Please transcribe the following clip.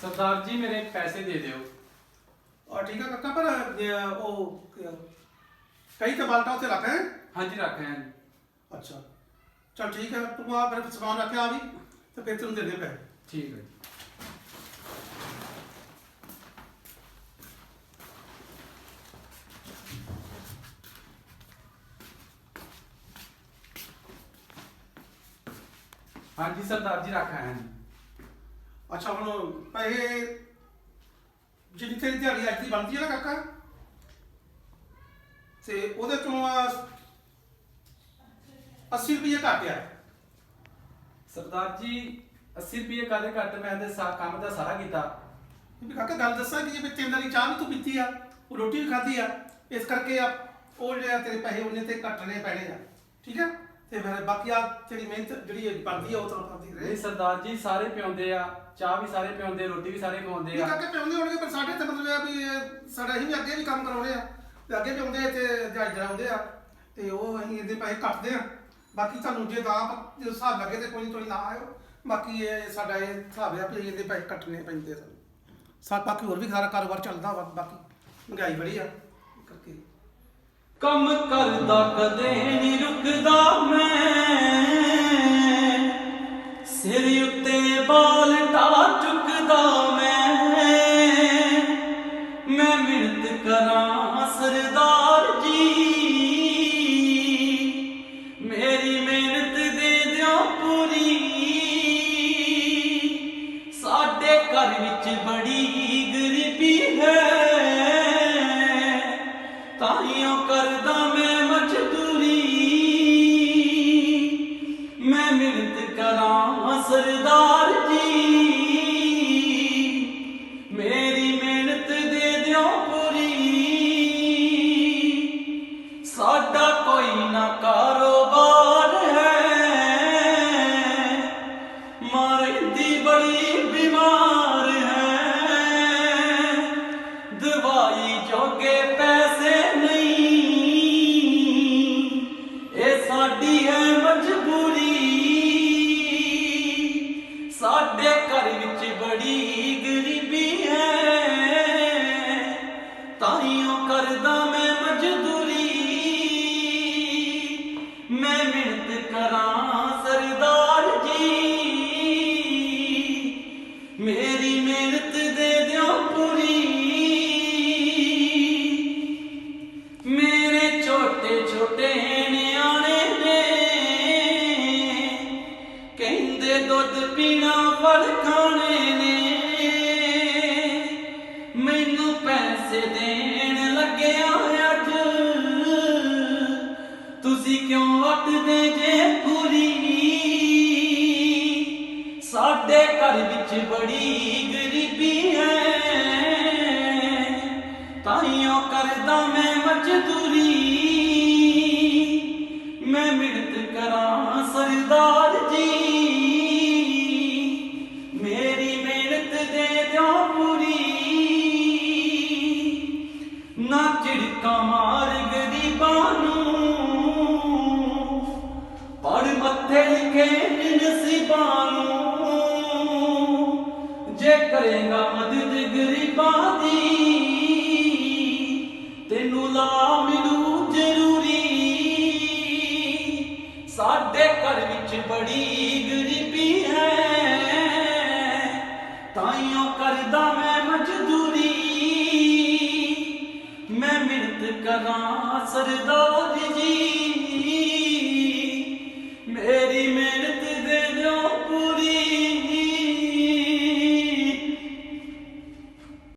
ਸਰਦਾਰ ਜੀ ਮੇਰੇ ਪੈਸੇ ਦੇ ਦਿਓ ਔਰ ਠੀਕ ਹੈ ਕਾਕਾ ਪਰ ਅਹ, ਉਹ ਅਹ, ਕਈ ਤਾਂ ਬਾਲਟਾ ਉੱਤੇ ਰੱਖ ਹੈ ਹਾਂਜੀ ਰੱਖ ਆਇਆ ਜੀ ਅੱਛਾ ਚਲ ਠੀਕ ਹੈ ਤੂੰ ਆ ਮੇਰੇ ਸਮਾਨ ਰੱਖਿਆ ਆ ਵੀ ਤੇ ਫਿਰ ਤੈਨੂੰ ਦੇ ਦੇ ਪੈ ਠੀਕ ਹੈ ਜੀ ਹਾਂਜੀ ਸਰਦਾਰ ਜੀ ਰੱਖ ਆਇਆ ਜੀ ਅੱਛਾ ਹੁਣ ਪੈਸੇ ਜਿਹੜੀ ਤੇਰੀ ਦਿਹਾੜੀ ਅੱਜ ਦੀ ਬਣਦੀ ਹੈ ਨਾ ਕਾਕਾ? ਤੇ ਉਹਦੇ ਚੋਂ ਆ 80 ਰੁਪਏ ਘੱਟ ਆ। ਸਰਦਾਰ ਜੀ 80 ਰੁਪਏ ਕਾਦੇ ਘੱਟ? ਮੈਂ ਤੇ ਸਾ ਕੰਮ ਦਾ ਸਾਰਾ ਕੀਤਾ। ਵੀ ਕਾਕਾ ਗੱਲ ਦੱਸਾਂ ਕਿ ਜੇ ਤਿੰਨ ਵਾਰੀ ਚਾਹ ਵੀ ਤੂੰ ਪੀਤੀ ਆ ਉਹ ਰੋਟੀ ਵੀ ਖਾਧੀ ਆ। ਇਸ ਕਰਕੇ ਆ ਉਹ ਜਿਹੜੇ ਆ ਤੇਰੇ ਪੈਸੇ ਉਹਨੇ ਤੇ ਕੱਟਣੇ ਪੈਣੇ ਆ। ਠੀਕ ਹੈ ਤੇ ਫਿਰ ਬਾਕੀ ਆ ਤੇਰੀ ਮਿਹਨਤ ਜਿਹੜੀ ਬਣਦੀ ਆ ਉਹ ਤਾਂ ਕਰਦੀ ਰਹੇ। ਨਹੀਂ ਸਰਦਾਰ ਜੀ ਸਾਰੇ ਪਿਉਂਦੇ ਆ ਚਾਹ ਵੀ ਸਾਰੇ ਪਿਉਂਦੇ ਰੋਟੀ ਵੀ ਸਾਰੇ ਖਵਾਉਂਦੇ ਇਹ ਆ ਕਾਕੇ ਪਿਉਂਦੇ ਹੋਣਗੇ ਪਰ ਸਾਡੇ ਤੇ ਮਤਲਬ ਇਹ ਆ ਵੀ ਇਹ ਸਾਡਾ ਅਸੀਂ ਵੀ ਅੱਗੇ ਵੀ ਕੰਮ ਕਰਾਉਣੇ ਆ। ਤੇ ਅੱਗੇ ਵੀ ਆਉਂਦੇ ਤੇ ਜਹਾਜ਼ ਜਰਾਉਂਦੇ ਆ। ਤੇ ਉਹ ਅਸੀਂ ਇਹਦੇ ਪੈਸੇ ਕੱਟਦੇ ਆ। ਬਾਕੀ ਤੁਹਾਨੂੰ ਜੇ ਤਾਂ ਜੇ ਹਿਸਾਬ ਲੱਗੇ ਤੇ ਕੋਈ ਕੋਈ ਨਾ ਆਇਓ। ਬਾਕੀ ਇਹ ਸਾਡਾ ਇਹ ਹਿਸਾਬ ਆ ਵੀ ਇਹਦੇ ਪੈਸੇ ਕੱਟਣੇ ਪੈਂਦੇ ਆ ਸਾਨੂੰ। ਸਾ ਬਾਕੀ ਹੋਰ ਵੀ ਸਾਰਾ ਕਾਰੋਬਾਰ ਚੱਲਦਾ ਵਾ ਬਾਕੀ ਮਹਿੰਗਾਈ ਬੜੀ ਆ। ਕਰਕੇ ਕੰਮ ਕਰਦਾ ਕਦੇ ਨਹੀਂ ਰੁਕਦਾ ਮੈਂ। ਸਿਰ ਉੱਤੇ ਬਾਲ ਟਾ ਚੁੱਕਦਾ ਮੈਂ। ਮੈਂ ਮਿਹਨਤ ਕਰਾਂ ਸਰਦਾ ਸਰਦਾਰ ਜੀ। ਕਰਾਂ ਸਰਦਾਰ ਜੀ। ਮੇਰੀ ਮਿਹਨਤ ਦੇ ਦਿਓ ਪੂਰੀ। ਮੇਰੇ ਛੋਟੇ ਛੋਟੇ ਨਿਆਣੇ ਨੇ, ਕਹਿੰਦੇ ਦੁੱਧ ਪੀਣਾ ਫਲ ਖਾਣੇ ਨੇ। ਮੈਨੂੰ ਪੈਸੇ ਦੇਣ ਲੱਗਿਆ ਅੱਜ। ਤੁਸੀਂ ਕਿਉਂ ਵਟਦੇ ਦੇ ਸਾਡੇ ਘਰ ਵਿੱਚ ਬੜੀ ਗਰੀਬੀ ਹੈ। ਤਾਈਓ ਕਰਦਾ ਮੈਂ ਮਜ਼ਦੂਰੀ। ਮੈਂ ਮਿਹਨਤ ਕਰਾਂ ਸਰਦਾਰ ਜੀ। ਮੇਰੀ ਮਿਹਨਤ ਦੇ ਦਿਓ ਪੂਰੀ। ਨਾ ਝਿੜਕਾਂ ਮਾਰ ਗਰੀਬਾਂ ਨੂੰ ਪੜ ਮੱਥੇ ਲਿਖੇ ਨਸੀਬਾਂ ਨੂੰ। ਕਰੇਗਾ ਮਦਦ ਗਰੀਬਾਂ ਦੀ। ਤੈਨੂੰ ਲਾ ਮਿਲੂ ਜ਼ਰੂਰੀ। ਸਾਡੇ ਘਰ ਵਿੱਚ ਬੜੀ ਗਰੀਬੀ ਹੈ। ਤਾਈਓ ਕਰਦਾ ਮੈਂ ਮਜ਼ਦੂਰੀ। ਮੈਂ ਮਿਹਨਤ ਕਰਾਂ ਸਰਦਾਰ ਜੀ।